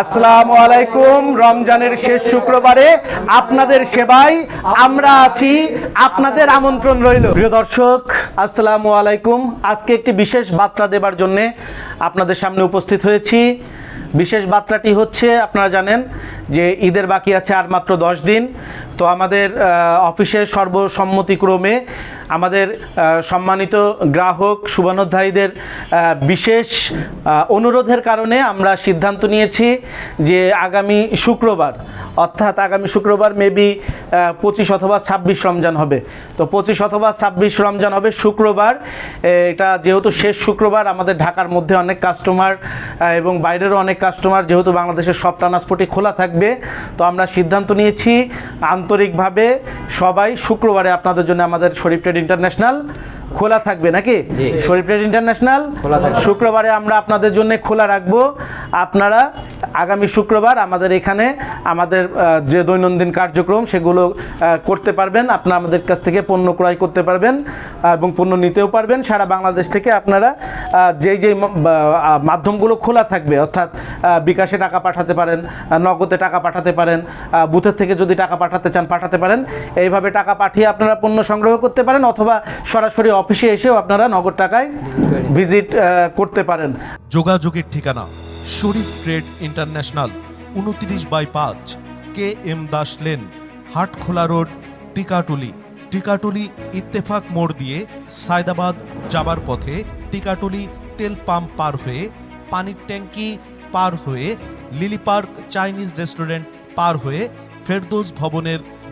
আসসালামু আলাইকুম। রমজানের শেষ শুক্রবারে আপনাদের সেবায় আমরা আছি। আপনাদের আমন্ত্রণ রইল। প্রিয় দর্শক, আসসালামু আলাইকুম। আজকে একটি বিশেষ বার্তা দেবার জন্য আপনাদের সামনে উপস্থিত হয়েছি। বিশেষ বার্তাটি হচ্ছে, আপনারা জানেন যে ঈদের বাকি আছে আর মাত্র দশ দিন। তো আমাদের অফিসের সর্বসম্মতিক্রমে আমাদের সম্মানিত গ্রাহক, শুভানুধ্যায়ীদের বিশেষ অনুরোধের কারণে আমরা সিদ্ধান্ত নিয়েছি যে আগামী শুক্রবার, অর্থাৎ আগামী শুক্রবার মেবি পঁচিশ অথবা ছাব্বিশ রমজান হবে। তো পঁচিশ অথবা ছাব্বিশ রমজান হবে শুক্রবার। এটা যেহেতু শেষ শুক্রবার, আমাদের ঢাকার মধ্যে অনেক কাস্টমার এবং বাইরেরও অনেক কাস্টমার যেহেতু বাংলাদেশের সব ট্রান্সপোর্টই খোলা থাকবে, তো আমরা সিদ্ধান্ত নিয়েছি আন্তরিকভাবে সবাই শুক্রবারে আপনাদের জন্য আমাদের শরীফ ট্রেড ইন্টারন্যাশনাল খোলা থাকবে নাকি? জি। শরীফ ট্রেড ইন্টারন্যাশনাল শুক্রবারে আমরা আপনাদের জন্য খোলা রাখব। আপনারা আগামী শুক্রবার আমাদের এখানে আমাদের যে দৈনন্দিন কার্যক্রম সেগুলো করতে পারবেন। আপনারা আমাদের কাছ থেকে পণ্য ক্রয় করতে পারবেন এবং পণ্য নিতেও পারবেন। সারা বাংলাদেশ থেকে আপনারা যেই যেই মাধ্যমগুলো খোলা থাকবে অর্থাৎ বিকাশে টাকা পাঠাতে পারেন নগদে টাকা পাঠাতে পারেন বুথের থেকে যদি টাকা পাঠাতে চান পাঠাতে পারেন। এইভাবে টাকা পাঠিয়ে আপনারা পণ্য সংগ্রহ করতে পারেন অথবা সরাসরি অফিসে এসেও আপনারা নগদ টাকায় ভিজিট করতে পারেন। যোগাযোগের ঠিকানা, শরীফ ট্রেড ইন্টারন্যাশনাল, উনত্রিশ বাই পাঁচ, K M Das lane, Hatkhola road, Tikatuli. Tikatuli Ittefaq মোড় দিয়ে সায়দাবাদ যাবার পথে টিকাটুলি তেল পাম্প পার হয়ে, পানির ট্যাঙ্কি পার হয়ে, লিলি পার্ক চাইনিজ রেস্টুরেন্ট পার হয়ে, ফেরদৌস ভবনের